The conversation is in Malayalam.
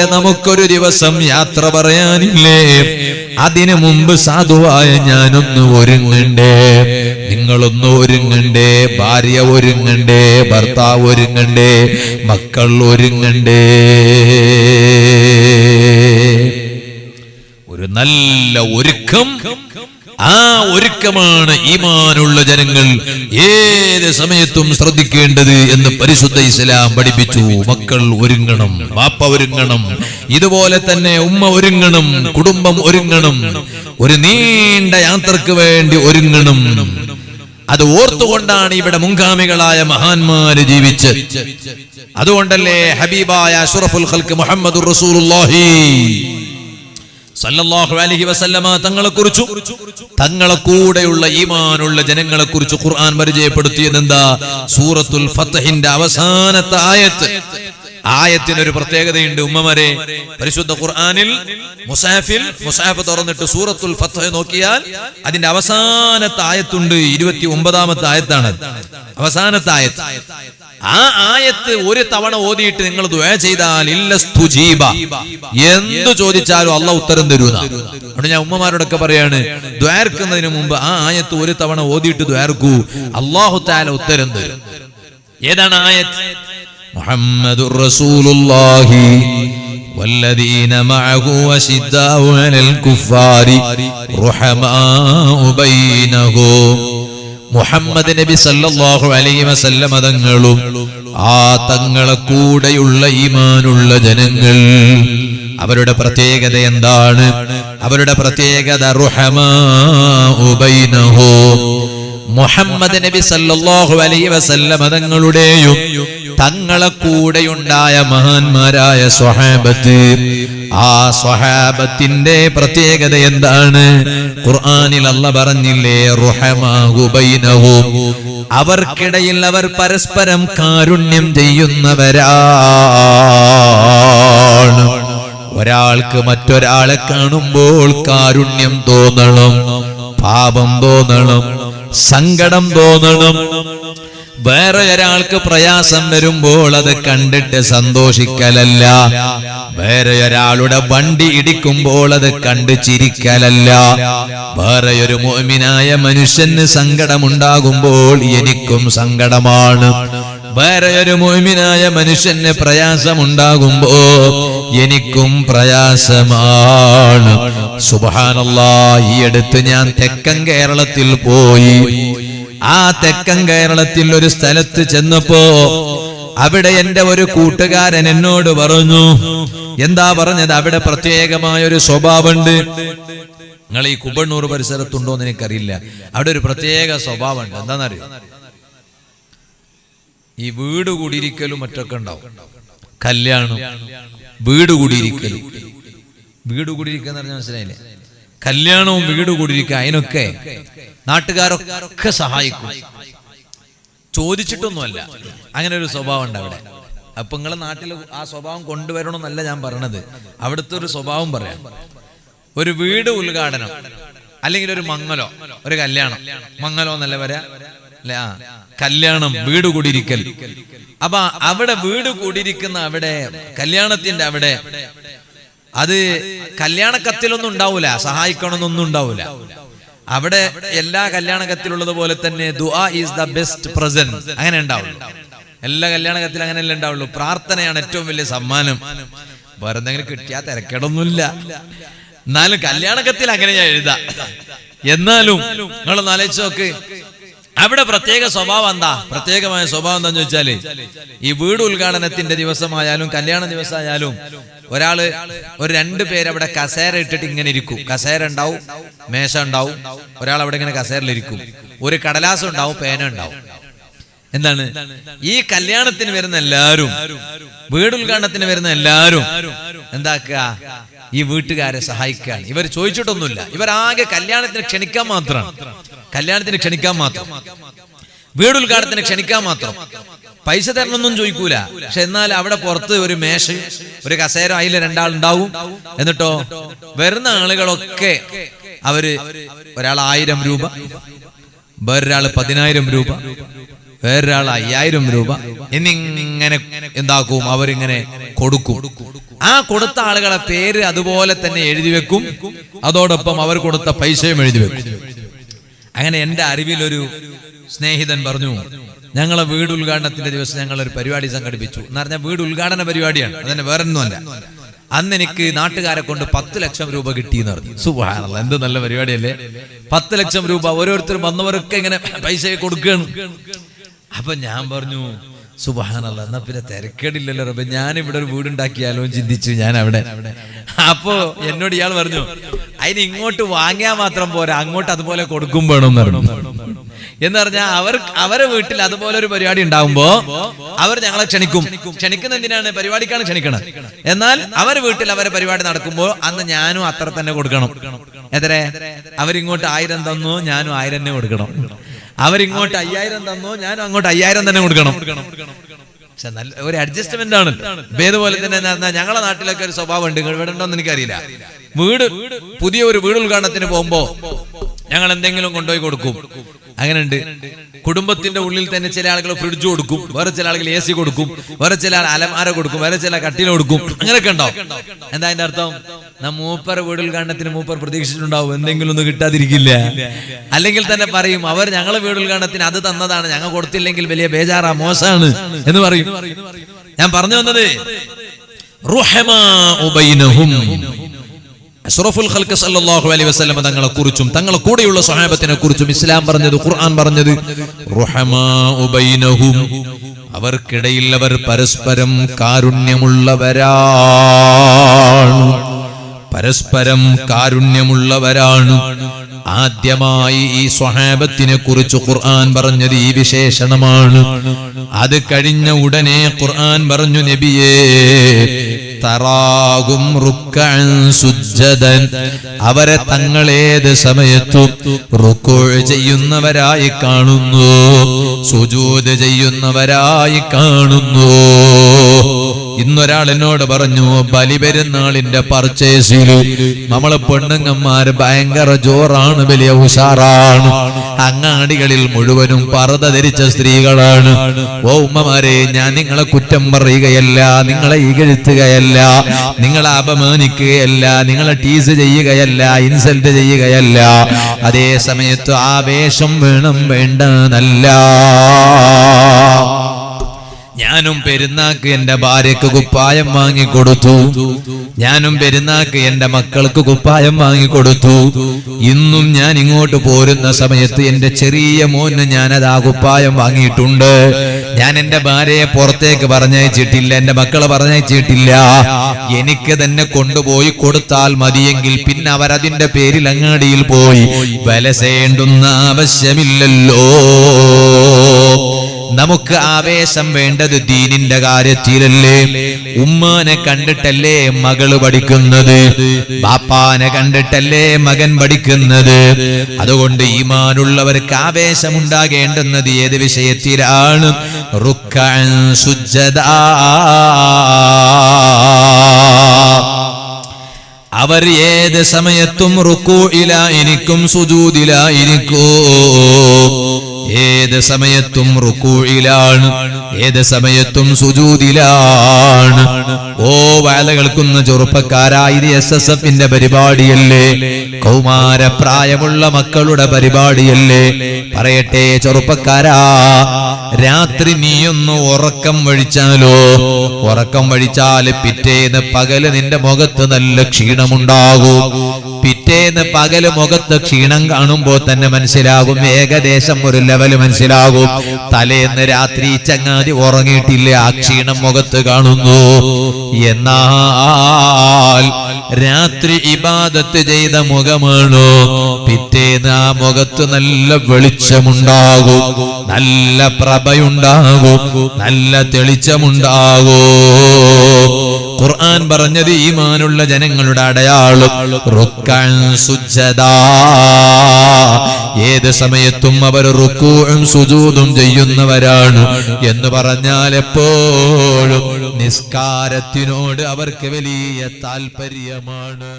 നമുക്കൊരു ദിവസം യാത്ര പറയാനില്ലേ? അതിനു മുമ്പ് സാധുവായ ഞാനൊന്ന് ഒരുങ്ങണ്ടേ. നിങ്ങളൊന്ന് ഒരുങ്ങണ്ടേ. ഭാര്യ ഒരുങ്ങണ്ടേ. ഭർത്താവ് ഒരുങ്ങണ്ടേ. മക്കൾ ഒരുങ്ങണ്ടേ. ഒരു നല്ല ഒരുക്കം. ആ ഒരുക്കമാണ് ഈമാനുള്ള ജനങ്ങൾ ഏത് സമയത്തും ശ്രദ്ധിക്കേണ്ടത് എന്ന് പരിശുദ്ധ ഇസ്ലാം പഠിപ്പിച്ചു. മക്കൾ ഒരുങ്ങണം വാപ്പ ഒരുങ്ങണം ഇതുപോലെ തന്നെ ഉമ്മ ഒരുങ്ങണം കുടുംബം ഒരുങ്ങണം ഒരു നീണ്ട യാത്രയ്ക്ക് വേണ്ടി ഒരുങ്ങണം. അത് ഓർത്തുകൊണ്ടാണ് ഇവിടെ മുൻഗാമികളായ മഹാന്മാര് ജീവിച്ച്. അതുകൊണ്ടല്ലേ ഹബീബായ അഷ്റഫുൽ റസൂൽ റസൂലുള്ളാഹി. സല്ലല്ലാഹു അലൈഹി വസല്ലമ തങ്ങളെ കൂടെയുള്ള ഈമാനുള്ള ജനങ്ങളെ കുറിച്ച് ഖുർആൻ പരിചയപ്പെടുത്തിയത് എന്താ സൂറത്തുൽ ഫത്തഹിന്റെ അവസാനത്തെ ആയത്ത്. ആയത്തിന് ഒരു പ്രത്യേകതയുണ്ട് ഉമ്മമാരെ. പരിശുദ്ധ ഖുർആനിൽ മുസാഫിൽ മുസാഫ് തുറന്നിട്ട് സൂറത്തുൽ ഫത്ഹ് നോക്കിയാൽ അതിന്റെ അവസാനത്തെ ആയത്തുണ്ട് ഇരുപത്തി ഒമ്പതാമത്തെ ആയത്താണ്. അവസാനത്തെ ആയത്ത്. ആ ആയത്ത് ഒരു തവണ ഓതിയിട്ട് നിങ്ങൾ ദ്വയ ചെയ്താൽ ഇല്ല സ്തുജീബ എന്തു ചോദിച്ചാലും അല്ല ഉത്തരം തരൂന്ന അവിടെ ഞാൻ ഉമ്മമാരോടൊക്കെ പറയാണ് ദ്വാർക്കുന്നതിന് മുമ്പ് ആ ആയത്ത് ഒരു തവണ ഓതിയിട്ട് ദ്വാർക്കൂ അള്ളാഹു താല ഉത്തരം തരും ഏതാണ് ആയത്ത് മുഹമ്മദ് റസൂലുള്ളാഹി والذين معه وشداء على الكفار رحماء بينهم മുഹമ്മദ് നബി സല്ലല്ലാഹു അലൈഹി വസല്ലമ തങ്ങളും ആ തങ്ങളെ കൂടെയുള്ള ഈമാനുള്ള ജനങ്ങൾ. അവരുടെ പ്രത്യേകത എന്താണ്? അവരുടെ പ്രത്യേകത മുഹമ്മദ് നബി സല്ലല്ലാഹു അലൈഹി വസല്ലമ തങ്ങളുടെയും തങ്ങളെ കൂടെയുണ്ടായ മഹാന്മാരായ സ്വഹാബത്ത്. ആ സ്വഹാബത്തിന്റെ പ്രത്യേകത എന്താണ്? ഖുർആാനിൽ അല്ല പറഞ്ഞില്ലേ റുഹമാകുബൈനവും അവർക്കിടയിൽ അവർ പരസ്പരം കാരുണ്യം ചെയ്യുന്നവരാണ്. ഒരാൾക്ക് മറ്റൊരാളെ കാണുമ്പോൾ കാരുണ്യം തോന്നണം പാപം തോന്നണം സങ്കടം തോന്നണം. വേറെ ഒരാൾക്ക് പ്രയാസം വരുമ്പോൾ അത് കണ്ടിട്ട് സന്തോഷിക്കലല്ല. വേറെ ഒരാളുടെ വണ്ടി ഇടിക്കുമ്പോൾ അത് കണ്ട് ചിരിക്കലല്ല. വേറെ ഒരു മോമിനായ മനുഷ്യന് സങ്കടമുണ്ടാകുമ്പോൾ എനിക്കും സങ്കടമാണ്. വേറെ ഒരു മോമിനായ മനുഷ്യന് പ്രയാസമുണ്ടാകുമ്പോ എനിക്കും പ്രയാസമാണ്. സുബാനല്ലാ ഈ അടുത്ത് ഞാൻ തെക്കൻ കേരളത്തിൽ പോയി. ആ തെക്കൻ കേരളത്തിൽ ഒരു സ്ഥലത്ത് ചെന്നപ്പോ അവിടെ എന്റെ ഒരു കൂട്ടുകാരൻ എന്നോട് പറഞ്ഞു എന്താ പറഞ്ഞത്? അവിടെ പ്രത്യേകമായ ഒരു സ്വഭാവമുണ്ട്. നിങ്ങൾ ഈ കുബണ്ണൂർ പരിസരത്തുണ്ടോ എന്ന് എനിക്കറിയില്ല. അവിടെ ഒരു പ്രത്യേക സ്വഭാവമുണ്ട്. എന്താണെന്നറിയോ? ഈ വീട് കൂടിയിരിക്കലും മറ്റൊക്കെ ഉണ്ടാവും. കല്യാണം വീട് കൂടിയിരിക്കലും. വീട് കൂടിയിരിക്കുക എന്ന് പറഞ്ഞാൽ മനസ്സിലായില്ലേ? കല്യാണവും വീട് കൂടിയിരിക്കുക അതിനൊക്കെ നാട്ടുകാരൊക്കെ സഹായിക്കും. ചോദിച്ചിട്ടൊന്നുമല്ല. അങ്ങനെ ഒരു സ്വഭാവം ഉണ്ട് അവിടെ. അപ്പൊ നിങ്ങളെ നാട്ടിൽ ആ സ്വഭാവം കൊണ്ടുവരണമെന്നല്ല ഞാൻ പറഞ്ഞത് അവിടുത്തെ ഒരു സ്വഭാവം പറയാം. ഒരു വീട് ഉദ്ഘാടനം അല്ലെങ്കിൽ ഒരു മംഗലോ ഒരു കല്യാണം. മങ്ങലോ എന്നല്ല വരാ കല്യാണം വീട് കൂടിയിരിക്കൽ. അപ്പൊ അവിടെ വീട് കൂടിയിരിക്കുന്ന അവിടെ കല്യാണത്തിന്റെ അവിടെ അത് കല്യാണ കത്തിലൊന്നും ഉണ്ടാവൂല സഹായിക്കണമെന്നൊന്നും ഉണ്ടാവൂല. അവിടെ എല്ലാ കല്യാണ കത്തിലുള്ളത് പോലെ തന്നെ ദുആ ഈസ് ദ ബെസ്റ്റ് പ്രസന്റ് അങ്ങനെ ഉണ്ടാവും എല്ലാ കല്യാണ കത്തിലും അങ്ങനെയല്ലേ ഉണ്ടാവുള്ളൂ. പ്രാർത്ഥനയാണ് ഏറ്റവും വലിയ സമ്മാനം. വേറെ എന്തെങ്കിലും കിട്ടിയാ തിരക്കേടൊന്നുമില്ല. എന്നാലും കല്യാണ കത്തിൽ അങ്ങനെ ഞാൻ എഴുതാം. എന്നാലും നിങ്ങൾ ആലോചിച്ച് നോക്ക്. അവിടെ പ്രത്യേക സ്വഭാവം എന്താ? പ്രത്യേകമായ സ്വഭാവം എന്താന്ന് ചോദിച്ചാൽ ഈ വീട് ഉദ്ഘാടനത്തിന്റെ ദിവസമായാലും കല്യാണ ദിവസമായാലും ഒരാൾ ഒരു രണ്ട് പേര് അവിടെ കസേര ഇട്ടിട്ട് ഇങ്ങനെ ഇരിക്കും. കസേര ഉണ്ടാവും മേശ ഉണ്ടാവും ഒരാൾ അവിടെ ഇങ്ങനെ കസേരയിലിരിക്കും ഒരു കടലാസം ഉണ്ടാവും പേന ഉണ്ടാവും. എന്താണ്? ഈ കല്യാണത്തിന് വരുന്ന എല്ലാരും വീടുദ്ഘാടനത്തിന് വരുന്ന എല്ലാരും എന്താക്കുക? ഈ വീട്ടുകാരെ സഹായിക്കാൻ ഇവർ ചോദിച്ചിട്ടൊന്നുമില്ല. ഇവർ ആകെ കല്യാണത്തിന് ക്ഷണിക്കാൻ മാത്രമാണ്. കല്യാണത്തിന് ക്ഷണിക്കാൻ മാത്രം. വീടുദ്ഘാടനത്തിന് ക്ഷണിക്കാൻ മാത്രം. പൈസ തരണമൊന്നും ചോദിക്കൂല. പക്ഷെ എന്നാൽ അവിടെ പുറത്ത് ഒരു മേശ ഒരു കസേര അതിൽ രണ്ടാളുണ്ടാവും. എന്നിട്ടോ വരുന്ന ആളുകളൊക്കെ അവർ ഒരാൾ ആയിരം രൂപ വേറൊരാൾ പതിനായിരം രൂപ വേറൊരാൾ അയ്യായിരം രൂപ എന്നിങ്ങനെ എന്താക്കും അവരിങ്ങനെ കൊടുക്കും. ആ കൊടുത്ത ആളുകളെ പേര് അതുപോലെ തന്നെ എഴുതി വെക്കും. അതോടൊപ്പം അവർ കൊടുത്ത പൈസയും എഴുതി വെക്കും. അങ്ങനെ എന്റെ അറിവിലൊരു സ്നേഹിതൻ പറഞ്ഞു ഞങ്ങളെ വീട് ഉദ്ഘാടനത്തിന്റെ ദിവസം ഒരു പരിപാടി സംഘടിപ്പിച്ചു. എന്ന് പറഞ്ഞാൽ വീട് ഉദ്ഘാടന പരിപാടിയാണ്. അതന്നെ വേറെ അന്ന് എനിക്ക് നാട്ടുകാരെ കൊണ്ട് പത്ത് ലക്ഷം രൂപ കിട്ടി എന്ന് പറഞ്ഞു. സുബാനല്ല എന്ത് നല്ല പരിപാടിയല്ലേ? പത്ത് ലക്ഷം രൂപ ഓരോരുത്തരും വന്നവരൊക്കെ ഇങ്ങനെ പൈസ കൊടുക്കുകയാണ്. അപ്പൊ ഞാൻ പറഞ്ഞു സുബാനല്ല എന്നാ പിന്നെ തിരക്കേടില്ലല്ലോ റബ്ബെ. ഞാൻ ഇവിടെ ഒരു വീടുണ്ടാക്കിയാലോ ചിന്തിച്ചു ഞാൻ അവിടെ അപ്പോ എന്നോട് ഇയാൾ പറഞ്ഞു അതിന് ഇങ്ങോട്ട് വാങ്ങിയാൽ മാത്രം പോരാ അങ്ങോട്ട് അതുപോലെ കൊടുക്കും വേണം എന്ന് പറഞ്ഞു. എന്ന് പറഞ്ഞാൽ അവർ അവരെ വീട്ടിൽ അതുപോലെ ഒരു പരിപാടി ഉണ്ടാവുമ്പോ അവർ ഞങ്ങളെ ക്ഷണിക്കും. ക്ഷണിക്കുന്ന എന്തിനാണ്? പരിപാടിക്കാണ് ക്ഷണിക്കണം എന്നാൽ അവർ വീട്ടിൽ അവരെ പരിപാടി നടക്കുമ്പോൾ അന്ന് ഞാനും അത്ര തന്നെ കൊടുക്കണം. എത്രേ? അവരിങ്ങോട്ട് ആയിരം തന്നു ഞാനും ആയിരം തന്നെ കൊടുക്കണം. അവരിങ്ങോട്ട് അയ്യായിരം തന്നു ഞാനും അങ്ങോട്ട് അയ്യായിരം തന്നെ കൊടുക്കണം. പക്ഷെ നല്ല ഒരു അഡ്ജസ്റ്റ്മെന്റ് ആണ് ഇതേപോലെ തന്നെ ഞങ്ങളെ നാട്ടിലൊക്കെ ഒരു സ്വഭാവം ഉണ്ട് ഇവിടെ ഉണ്ടോന്ന് എനിക്കറിയില്ല. വീട് പുതിയ ഒരു വീട് ഉദ്ഘാടനത്തിന് പോകുമ്പോ ഞങ്ങൾ എന്തെങ്കിലും കൊണ്ടുപോയി കൊടുക്കും. അങ്ങനെയുണ്ട്. കുടുംബത്തിന്റെ ഉള്ളിൽ തന്നെ ചില ആളുകൾ ഫ്രിഡ്ജ് കൊടുക്കും വേറെ ചില ആളുകൾ എ സി കൊടുക്കും വേറെ ചില അലമാര കൊടുക്കും വേറെ ചില കട്ടിൽ കൊടുക്കും. അങ്ങനെയൊക്കെ ഉണ്ടാവും എന്താ അതിന്റെ അർത്ഥം? നാം മൂപ്പർ വീടിൽ കാണത്തിന് മൂപ്പർ പ്രതീക്ഷിച്ചിട്ടുണ്ടാവും എന്തെങ്കിലും ഒന്നും കിട്ടാതിരിക്കില്ല. അല്ലെങ്കിൽ തന്നെ പറയും അവർ ഞങ്ങളെ വീടിൽ കാണത്തിന് അത് തന്നതാണ് ഞങ്ങൾ കൊടുത്തില്ലെങ്കിൽ വലിയ ബേജാറാ മോശമാണ് എന്ന് പറയും. ഞാൻ പറഞ്ഞു വന്നത് അഷ്റഫുൽ ഖൽഖ സല്ലല്ലാഹു അലൈഹി വസല്ലം തങ്ങളെ കുറിച്ചും തങ്ങളെ കൂടെയുള്ള സ്വഹാബത്തിനെ കുറിച്ചും ഇസ്ലാം പറഞ്ഞത് ഖുർആൻ പറഞ്ഞത് റുഹമാഉ ബൈനഹും. അവർക്കിടയിൽ അവർ പരസ്പരം കാരുണ്യമുള്ളവരാണ്. പരസ്പരം കാരുണ്യമുള്ളവരാണ്. ആദ്യമായി ഈ സ്വഹാബത്തിനെ കുറിച്ച് ഖുർആൻ പറഞ്ഞത് ഈ വിശേഷണമാണ്. അത് കഴിഞ്ഞ ഉടനെ ഖുർആൻ പറഞ്ഞു നബിയേ തറാകും സുജ്ജദൻ. അവരെ തങ്ങളേത് സമയത്തും റുക്കു ചെയ്യുന്നവരായി കാണുന്നു സുജൂദ് ചെയ്യുന്നവരായി കാണുന്നു. ഇന്നൊരാൾ എന്നോട് പറഞ്ഞു ബലിപെരുന്നാളിന്റെ പർച്ചേസിൽ നമ്മളെ പെണ്ണുങ്ങന്മാര് ഭയങ്കര ജോറാണ് വലിയ ഉഷാറാണ്. അങ്ങാടികളിൽ മുഴുവനും പറത ധരിച്ച സ്ത്രീകളാണ്. ഓ ഉമ്മമാരെ ഞാൻ നിങ്ങളെ കുറ്റം പറയുകയല്ല നിങ്ങളെ ഇകഴ്ത്തുകയല്ല നിങ്ങളെ അപമാനിക്കുകയല്ല നിങ്ങളെ ടീസ് ചെയ്യുകയല്ല ഇൻസൾട്ട് ചെയ്യുകയല്ല. അതേ സമയത്ത് ആവേശം വേണം വേണ്ടെന്നല്ല. ഞാനും പെരുന്നാക്ക് എന്റെ ഭാര്യക്ക് കുപ്പായം വാങ്ങിക്കൊടുത്തു ഞാനും പെരുന്നാക്ക് എന്റെ മക്കൾക്ക് കുപ്പായം വാങ്ങിക്കൊടുത്തു ഇന്നും ഞാൻ ഇങ്ങോട്ട് പോരുന്ന സമയത്ത് എന്റെ ചെറിയ മോന് ഞാനത് ആ കുപ്പായം വാങ്ങിയിട്ടുണ്ട്. ഞാൻ എന്റെ ഭാര്യയെ പുറത്തേക്ക് പറഞ്ഞയച്ചിട്ടില്ല എന്റെ മക്കളെ പറഞ്ഞയച്ചിട്ടില്ല. എനിക്ക് തന്നെ കൊണ്ടുപോയി കൊടുത്താൽ മതിയെങ്കിൽ പിന്നെ അവരതിന്റെ പേരിൽ അങ്ങാടിയിൽ പോയി. വലസേണ്ടുന്ന ആവശ്യമില്ലല്ലോ. നമുക്ക് ആവേശം വേണ്ടത് ദീനിന്റെ കാര്യത്തിലല്ലേ? ഉമ്മാനെ കണ്ടിട്ടല്ലേ മകൾ പഠിക്കുന്നത്? ബാപ്പാനെ കണ്ടിട്ടല്ലേ മകൻ പഠിക്കുന്നത്? അതുകൊണ്ട് ഈമാനുള്ളവർക്ക് ആവേശമുണ്ടാകേണ്ടുന്നത് ഏത് വിഷയത്തിലാണ്? അവർ ഏത് സമയത്തും റുക്കൂയിലായിരിക്കും സുജൂദിലായിരിക്കൂ ഏത് സമയത്തും റുക്കൂഴിലാണ് ഏത് സമയത്തും സുജൂതിലാണ്. ഓ വേല കേൾക്കുന്ന ചെറുപ്പക്കാരായി എസ് എസ് എഫിന്റെ പരിപാടിയല്ലേ? കൗമാരപ്രായമുള്ള മക്കളുടെ പരിപാടിയല്ലേ? പറയട്ടെ ചെറുപ്പക്കാരാ രാത്രി നീയൊന്ന് ഉറക്കം വഴിച്ചാലോ? ഉറക്കം വഴിച്ചാൽ പിറ്റേന്ന് പകൽ നിന്റെ മുഖത്ത് നല്ല ക്ഷീണമുണ്ടാകും. പിറ്റേന്ന് പകൽ മുഖത്ത് ക്ഷീണം കാണുമ്പോ തന്നെ മനസ്സിലാകും. ഏകദേശം ഒരു ലെവൽ മനസ്സിലാകും. തലേന്ന് രാത്രി ചങ്ങാതി ഉറങ്ങിയിട്ടില്ല. ആ ക്ഷീണം മുഖത്ത് കാണുന്നു. എന്നാൽ രാത്രി ഇബാദത്ത് ചെയ്ത മുഖമാണോ? പിറ്റേന്ന് ആ മുഖത്ത് നല്ല വെളിച്ചമുണ്ടാകും. നല്ല പ്രഭയുണ്ടാകും. നല്ല തെളിച്ചമുണ്ടാകും. ഖുർആൻ പറഞ്ഞത് ഈമാനുള്ള ജനങ്ങളുടെ അടയാളം. റുക്കൻ സുജദാ ഏത് സമയത്തും അവർ റുക്കൂഴും സുജൂതും ചെയ്യുന്നവരാണ്. എന്ന് പറഞ്ഞാൽ എപ്പോഴും നിസ്കാരത്തിനോട് അവർക്ക് വലിയ താല്പര്യമാണ്